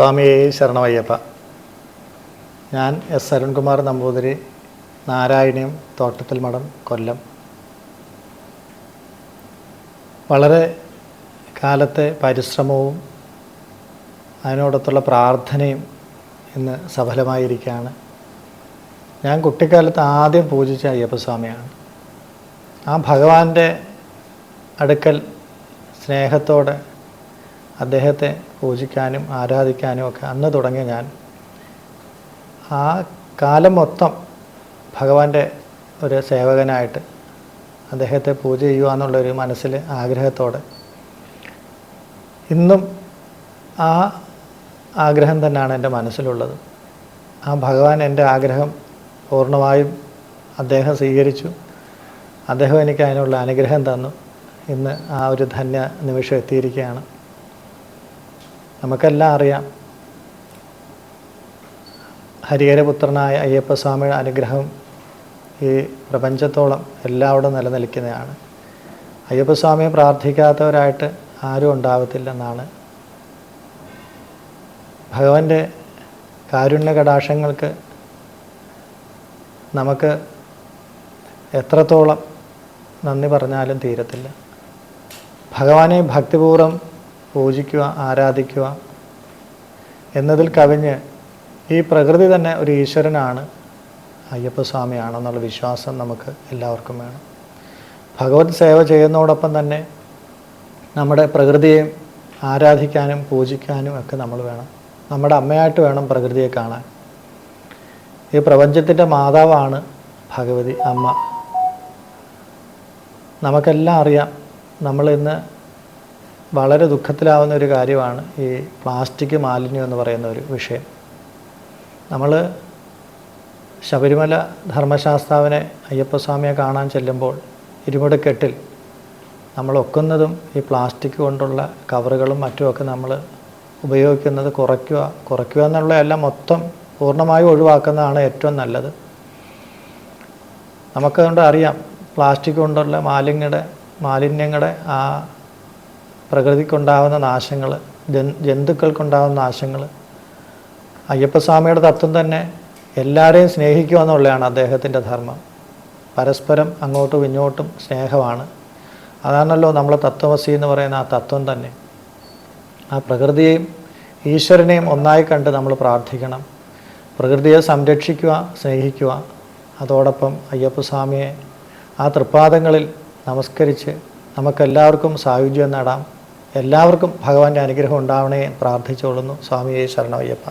സ്വാമിയെ ശരണമയ്യപ്പ. ഞാൻ എസ് അരുൺകുമാർ നമ്പൂതിരി നാരായണീയം തോട്ടത്തിൽ മഠം കൊല്ലം. വളരെ കാലത്തെ പരിശ്രമവും അതിനോടൊത്തുള്ള പ്രാർത്ഥനയും ഇന്ന് സഫലമായിരിക്കുകയാണ്. ഞാൻ കുട്ടിക്കാലത്ത് ആദ്യം പൂജിച്ച അയ്യപ്പസ്വാമിയാണ് ആ ഭഗവാന്റെ അടുക്കൽ സ്നേഹത്തോടെ അദ്ദേഹത്തെ പൂജിക്കാനും ആരാധിക്കാനും ഒക്കെ അന്ന് തുടങ്ങിയ ഞാൻ ആ കാലം മൊത്തം ഭഗവാന്റെ ഒരു സേവകനായിട്ട് അദ്ദേഹത്തെ പൂജ ചെയ്യുക എന്നുള്ളൊരു മനസ്സിൽ ആഗ്രഹത്തോടെ ഇന്നും ആ ആഗ്രഹം തന്നെയാണ് എന്റെ മനസ്സിലുള്ളത്. ആ ഭഗവാൻ എന്റെ ആഗ്രഹം പൂർണമായും അദ്ദേഹം സ്വീകരിച്ചു. അദ്ദേഹം എനിക്ക് അതിനുള്ള അനുഗ്രഹം തന്നു. ഇന്ന് ആ ഒരു ധന്യ നിമിഷം എത്തിയിരിക്കുകയാണ്. നമുക്കെല്ലാം അറിയാം. ഹരിഹരപുത്രനായ അയ്യപ്പസ്വാമിയുടെ അനുഗ്രഹം ഈ പ്രപഞ്ചത്തോളം എല്ലാവിടെ നിലനിൽക്കുന്നതാണ്. അയ്യപ്പസ്വാമിയെ പ്രാർത്ഥിക്കാത്തവരായിട്ട് ആരും ഉണ്ടാവത്തില്ലെന്നാണ്. ഭഗവാന്റെ കാരുണ്യ കടാക്ഷങ്ങൾക്ക് നമുക്ക് എത്രത്തോളം നന്ദി പറഞ്ഞാലും തീരത്തില്ല. ഭഗവാനെ ഭക്തിപൂർവം പൂജിക്കുക ആരാധിക്കുക എന്നതിൽ കവിഞ്ഞ് ഈ പ്രകൃതി തന്നെ ഒരു ഈശ്വരനാണ് അയ്യപ്പസ്വാമിയാണെന്നുള്ള വിശ്വാസം നമുക്ക് എല്ലാവർക്കും വേണം. ഭഗവത് സേവ ചെയ്യുന്നതോടൊപ്പം തന്നെ നമ്മുടെ പ്രകൃതിയെ ആരാധിക്കാനും പൂജിക്കാനും ഒക്കെ നമ്മൾ വേണം. നമ്മുടെ അമ്മയായിട്ട് വേണം പ്രകൃതിയെ കാണാൻ. ഈ പ്രപഞ്ചത്തിന്റെ മാതാവാണ് ഭഗവതി അമ്മ. നമുക്കെല്ലാം അറിയാം നമ്മൾ ഇന്ന് വളരെ ദുഃഖത്തിലാവുന്ന ഒരു കാര്യമാണ് ഈ പ്ലാസ്റ്റിക് മാലിന്യം എന്ന് പറയുന്ന ഒരു വിഷയം. നമ്മൾ ശബരിമല ധർമ്മശാസ്താവിനെ അയ്യപ്പസ്വാമിയെ കാണാൻ ചെല്ലുമ്പോൾ ഇരുമുടിക്കെട്ടിൽ നമ്മൾ ഒക്കുന്നതും ഈ പ്ലാസ്റ്റിക് കൊണ്ടുള്ള കവറുകളും മറ്റുമൊക്കെ നമ്മൾ ഉപയോഗിക്കുന്നത് കുറയ്ക്കുക കുറയ്ക്കുക എന്നുള്ളതല്ല മൊത്തം പൂർണമായും ഒഴിവാക്കുന്നതാണ് ഏറ്റവും നല്ലത്. നമുക്കതുകൊണ്ട് അറിയാം പ്ലാസ്റ്റിക് കൊണ്ടുള്ള മാലിന്യങ്ങളുടെ മാലിന്യങ്ങളുടെ ആ പ്രകൃതിക്കുണ്ടാകുന്ന നാശങ്ങൾ ജൻ ജന്തുക്കൾക്കുണ്ടാകുന്ന നാശങ്ങൾ അയ്യപ്പസ്വാമിയുടെ തത്വം തന്നെ എല്ലാവരെയും സ്നേഹിക്കുക എന്നുള്ളതാണ് അദ്ദേഹത്തിന്റെ ധർമ്മം. പരസ്പരം അങ്ങോട്ടും ഇങ്ങോട്ടും സ്നേഹമാണ്. അതാണല്ലോ നമ്മൾ തത്വമസി എന്ന് പറയുന്ന ആ തത്വം തന്നെ. ആ പ്രകൃതിയെയും ഈശ്വരനെയും ഒന്നായി കണ്ട് നമ്മൾ പ്രാർത്ഥിക്കണം. പ്രകൃതിയെ സംരക്ഷിക്കുക സ്നേഹിക്കുക. അതോടൊപ്പം അയ്യപ്പസ്വാമിയെ ആ തൃപ്പാദങ്ങളിൽ നമസ്കരിച്ച് നമുക്കെല്ലാവർക്കും സായുജ്യം നേടാം. എല്ലാവർക്കും ഭഗവാന്റെ അനുഗ്രഹം ഉണ്ടാവണേ പ്രാർത്ഥിച്ചോളുന്നു സ്വാമിയെ ശരണമയ്യപ്പ.